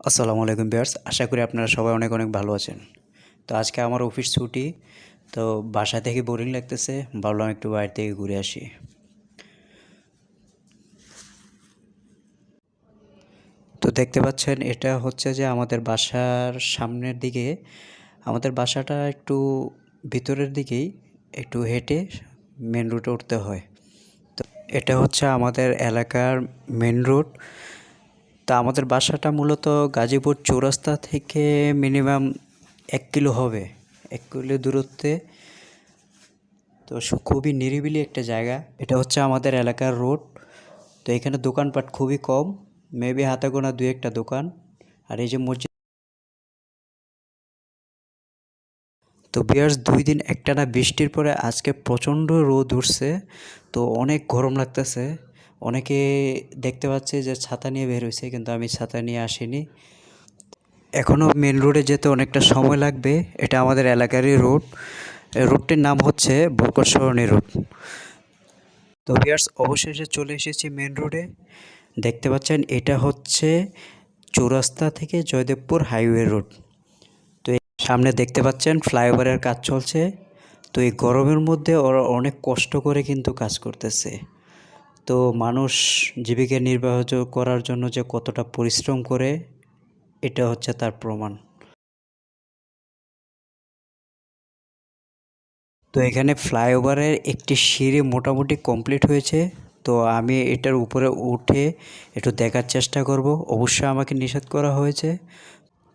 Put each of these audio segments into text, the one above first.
আসসালামু আলাইকুম বিয়ার্স আশা করি আপনারা সবাই অনেক অনেক ভালো আছেন। তো আজকে আমার অফিস ছুটি, তো বাসা থেকে বোরিং লাগতেছে, ভাবলাম একটু বাইরে থেকে ঘুরে আসি। তো দেখতে পাচ্ছেন, এটা হচ্ছে যে আমাদের বাসার সামনের দিকে, আমাদের বাসাটা একটু ভিতরের দিকেই একটু হেঁটে মেন রুটে উঠতে হয়। তো এটা হচ্ছে আমাদের এলাকার মেন রুট তা আমাদের বাসাটা মূলত গাজীপুর চৌরাস্তা থেকে মিনিমাম এক কিলো হবে। এক কিলো দূরত্বে। তো খুবই নিরিবিলি একটা জায়গা। এটা হচ্ছে আমাদের এলাকার রোড। তো এখানে দোকানপাট খুবই কম। মেবি হাতে গোনা দু একটা দোকান। আর এই যে মসজিদ তো বিয়ার্স, দুই দিন একটানা বৃষ্টির পরে আজকে প্রচণ্ড রোদ উঠছে। তো অনেক গরম লাগতেছে। অনেকে দেখতে পাচ্ছে যে ছাতা নিয়ে বের হয়েছে কিন্তু আমি ছাতা নিয়ে আসিনি। এখনও মেন রোডে যেতে অনেকটা সময় লাগবে। এটা আমাদের এলাকারই রোড রোডটির নাম হচ্ছে বরকত সরণী রোড তো বিয়ার্স অবশেষে চলে এসেছি মেন রোডে দেখতে পাচ্ছেন, এটা হচ্ছে চৌরাস্তা থেকে জয়দেবপুর হাইওয়ে রোড তো সামনে দেখতে পাচ্ছেন ফ্লাইওভারের কাজ চলছে। তো এই গরমের মধ্যে ওরা অনেক কষ্ট করে কিন্তু কাজ করতেছে। তো মানুষ জীবিকা নির্বাহ করার জন্য যে কতটা পরিশ্রম করে, এটা হচ্ছে তার প্রমাণ। তো এখানে ফ্লাইওভারের একটি সিঁড়ি মোটামুটি কমপ্লিট হয়েছে। তো আমি এটার উপরে উঠে একটু দেখার চেষ্টা করব। অবশ্যই আমাকে নিষেধ করা হয়েছে।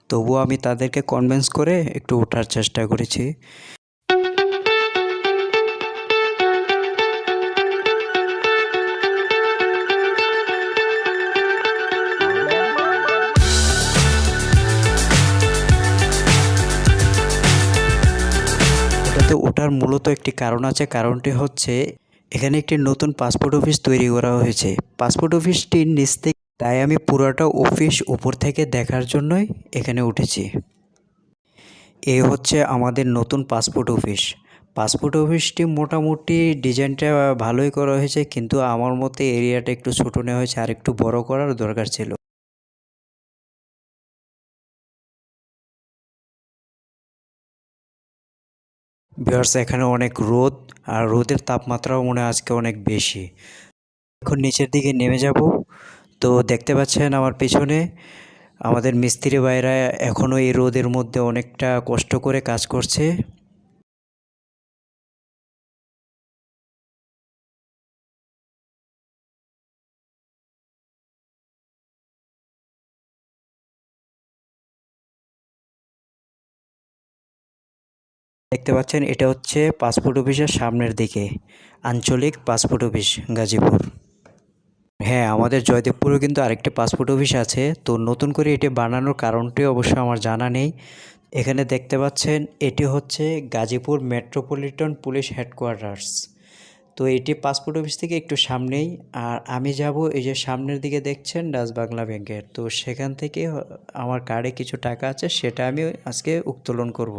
তবুও আমি তাদেরকে কনভিন্স করে একটু ওঠার চেষ্টা করেছি। এটাতে ওঠার মূলত একটি কারণ আছে, কারণটি হচ্ছে এখানে একটি নতুন পাসপোর্ট অফিস তৈরি করা হয়েছে। পাসপোর্ট অফিসটির নিচ থেকে, তাই আমি পুরোটা অফিস উপর থেকে দেখার জন্যই এখানে উঠেছি। এ হচ্ছে আমাদের নতুন পাসপোর্ট অফিস পাসপোর্ট অফিসটি মোটামুটি ডিজাইনটা ভালোই করা হয়েছে, কিন্তু আমার মতে এরিয়াটা একটু ছোটো নেওয়া হয়েছে, আর একটু বড় করার দরকার ছিল। বিহার্স এখানে অনেক রোদ আর রোদের তাপমাত্রাও মনে আজকে অনেক বেশি। এখন নিচের দিকে নেমে যাব। তো দেখতে পাচ্ছেন আমার পেছনে আমাদের মিস্ত্রি ভাইরা এখনও এই রোদের মধ্যে অনেকটা কষ্ট করে কাজ করছে। দেখতে পাচ্ছেন, এটা হচ্ছে পাসপোর্ট অফিসের সামনের দিকে, আঞ্চলিক পাসপোর্ট অফিস, গাজীপুর। হ্যাঁ আমাদের জয়দেবপুরেও কিন্তু আরেকটি পাসপোর্ট অফিস আছে, তো নতুন করে এটি বানানোর কারণটি অবশ্য আমার জানা নেই। এখানে দেখতে পাচ্ছেন, এটি হচ্ছে গাজীপুর মেট্রোপলিটন পুলিশ হেডকোয়ার্টার্স। তো এটি পাসপোর্ট অফিস থেকে একটু সামনেই, আর আমি যাব এই যে সামনের দিকে দেখছেন, ডাচ বাংলা ব্যাংকের। তো সেখান থেকে আমার কার্ডে কিছু টাকা আছে, সেটা আমি আজকে উত্তোলন করব।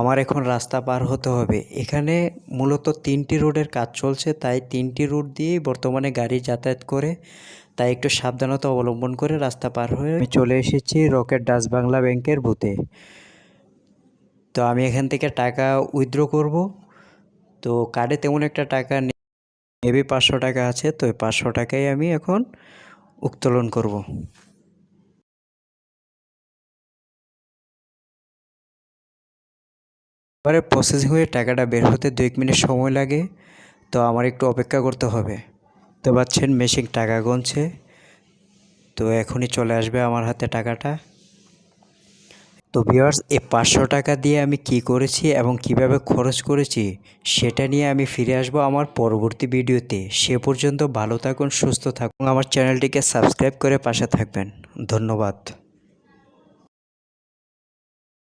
আমার এখন রাস্তা পার হতে হবে। এখানে মূলত তিনটি রোডের কাজ চলছে, তাই তিনটি রুট দিয়েই বর্তমানে গাড়ি যাতায়াত করে, তাই একটু সাবধানতা অবলম্বন করে রাস্তা পার হয়ে আমি চলে এসেছি রকেট ডাচ বাংলা ব্যাংকের বুথে। তো আমি এখান থেকে টাকা উইথড্র করব। তো কার্ডে তেমন একটা টাকা নেই, মেবি পাঁচশো টাকা আছে, তো পাঁচশো টাকাই আমি এখন উত্তোলন করব। এবারে প্রসেসিং হয়ে টাকাটা বের হতে দু এক মিনিট সময় লাগে, তো আমার একটু অপেক্ষা করতে হবে। তো পাচ্ছেন মেশিন টাকা গুনছে, তো এখনই চলে আসবে আমার হাতে টাকাটা। তো ভিউয়ার্স এই পাঁচশো টাকা দিয়ে আমি কি করেছি এবং কীভাবে খরচ করেছি সেটা নিয়ে আমি ফিরে আসব আমার পরবর্তী ভিডিওতে। সে পর্যন্ত ভালো থাকুন, সুস্থ থাকুন। আমার চ্যানেলটিকে সাবস্ক্রাইব করে পাশে থাকবেন। ধন্যবাদ।